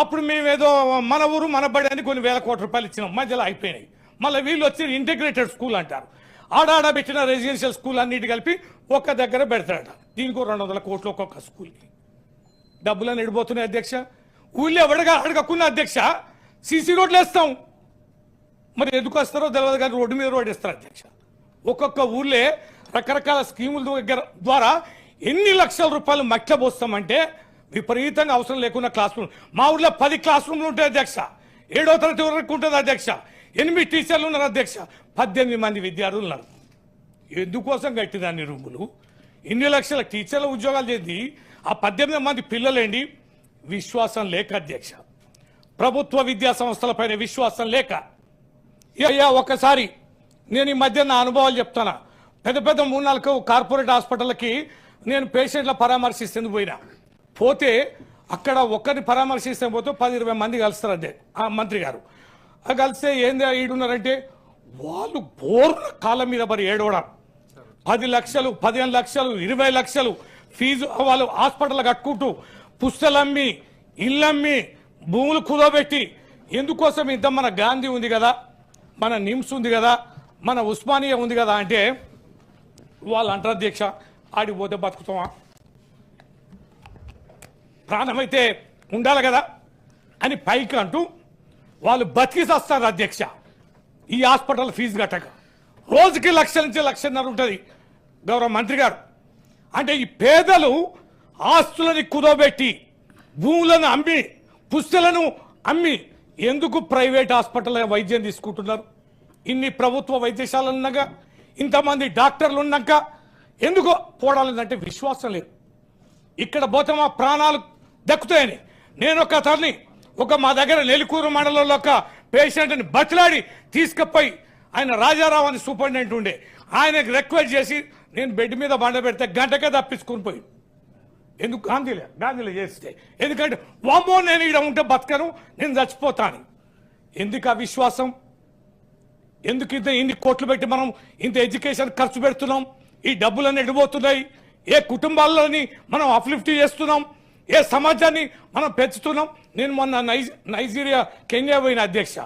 అప్పుడు మేమేదో మన ఊరు మన బడి అని కొన్ని వేల కోట్ల రూపాయలు ఇచ్చినాం. మధ్యలో అయిపోయినాయి. మళ్ళీ వీళ్ళు వచ్చి ఇంటిగ్రేటెడ్ స్కూల్ అంటారు. ఆడాడ పెట్టిన రెసిడెన్షియల్ స్కూల్ అన్నిటి కలిపి ఒక్క దగ్గర పెడతాడట దీనికి రెండు వందల కోట్లు ఒక్కొక్క స్కూల్కి డబ్బులని ఎడిపోతున్నాయి అధ్యక్ష. ఊళ్ళో ఎవడగా అడగకున్న అధ్యక్ష సీసీ రోడ్లు వేస్తాం. మరి ఎందుకు వస్తారో తెలియదు కానీ రోడ్డు మీద రోడ్ ఇస్తారు అధ్యక్ష. ఒక్కొక్క ఊళ్ళే రకరకాల స్కీముల దగ్గర ద్వారా ఎన్ని లక్షల రూపాయలు మట్ల పోస్తామంటే విపరీతంగా అవసరం లేకుండా క్లాస్ రూమ్ మా ఊర్లో పది క్లాస్ రూమ్లు ఉంటాయి అధ్యక్ష. ఏడో తరగతి వరకు ఉంటుంది అధ్యక్ష. ఎనిమిది టీచర్లు ఉన్నారు అధ్యక్ష. పద్దెనిమిది మంది విద్యార్థులు ఉన్నారు. ఎందుకోసం కట్టిదాన్ని రూములు? ఇన్ని లక్షల టీచర్ల ఉద్యోగాలు చేసి ఆ పద్దెనిమిది మంది పిల్లలేండి? విశ్వాసం లేక అధ్యక్ష. ప్రభుత్వ విద్యా సంస్థలపైన విశ్వాసం లేక. అయ్యా ఒకసారి నేను ఈ మధ్య నా అనుభవాలు చెప్తానా. పెద్ద పెద్ద మూడు నాలుగు కార్పొరేట్ హాస్పిటల్కి నేను పేషెంట్ల పరామర్శిస్తుంది పోయినా. పోతే అక్కడ ఒక్కరిని పరామర్శిస్తే పోతే పది ఇరవై మంది కలుస్తారంటే ఆ మంత్రి గారు. కలిస్తే ఏంది ఈడున్నారంటే వాళ్ళు బోర్ల కాలం మీద మరి ఏడవడం. పది లక్షలు పదిహేను లక్షలు ఇరవై లక్షలు ఫీజు వాళ్ళు హాస్పిటల్ కట్టుకుంటూ పుస్తలమ్మి ఇల్లమ్మి భూములు కుదోబెట్టి ఎందుకోసం ఇంత మన గాంధీ ఉంది కదా మన నిమ్స్ ఉంది కదా మన ఉస్మానియా ఉంది కదా అంటే వాళ్ళు అంటారు అధ్యక్ష ఆడికి పోతే బతుకుతామా? ప్రాణమైతే ఉండాలి కదా అని పైకి అంటూ వాళ్ళు బతికి వస్తారు అధ్యక్ష. ఈ హాస్పిటల్ ఫీజు కట్టక. రోజుకి లక్ష నుంచి లక్షన్నర ఉంటుంది గౌరవ మంత్రి గారు. అంటే ఈ పేదలు ఆస్తులని కుదోబెట్టి భూములను అమ్మి పుస్తలను అమ్మి ఎందుకు ప్రైవేట్ హాస్పిటల్ వైద్యం తీసుకుంటున్నారు? ఇన్ని ప్రభుత్వ వైద్యశాలలు ఉన్నాక ఇంతమంది డాక్టర్లు ఉన్నాక ఎందుకు పోవడాలంటే విశ్వాసం లేదు. ఇక్కడ పోతే మా ప్రాణాలు దక్కుతాయని. నేను ఒక తల్లి ఒక మా దగ్గర నెలికూరు మండలంలో ఒక పేషెంట్ని బతిలాడి తీసుకుపోయి ఆయన రాజారావు అని సూపరింటెండెంట్ ఉండే. ఆయనకు రిక్వెస్ట్ చేసి నేను బెడ్ మీద బండ పెడితే గంటకే తప్పించుకుని పోయి. ఎందుకు? గాంధీలే గాంధీలే చేస్తే. ఎందుకంటే వామ్మో నేను ఇక్కడ ఉంటే బతకను నేను చచ్చిపోతాను. ఎందుకు ఆ విశ్వాసం? ఎందుకు ఇంత ఇన్ని కోట్లు పెట్టి మనం ఇంత ఎడ్యుకేషన్ ఖర్చు పెడుతున్నాం? ఈ డబ్బులన్నీ ఎడిపోతున్నాయి. ఏ కుటుంబాలని మనం అప్లిఫ్ట్ చేస్తున్నాం? ఏ సమాజాన్ని మనం పెంచుతున్నాం? నేను మొన్న నైజీరియా కెన్యా పోయిన అధ్యక్ష.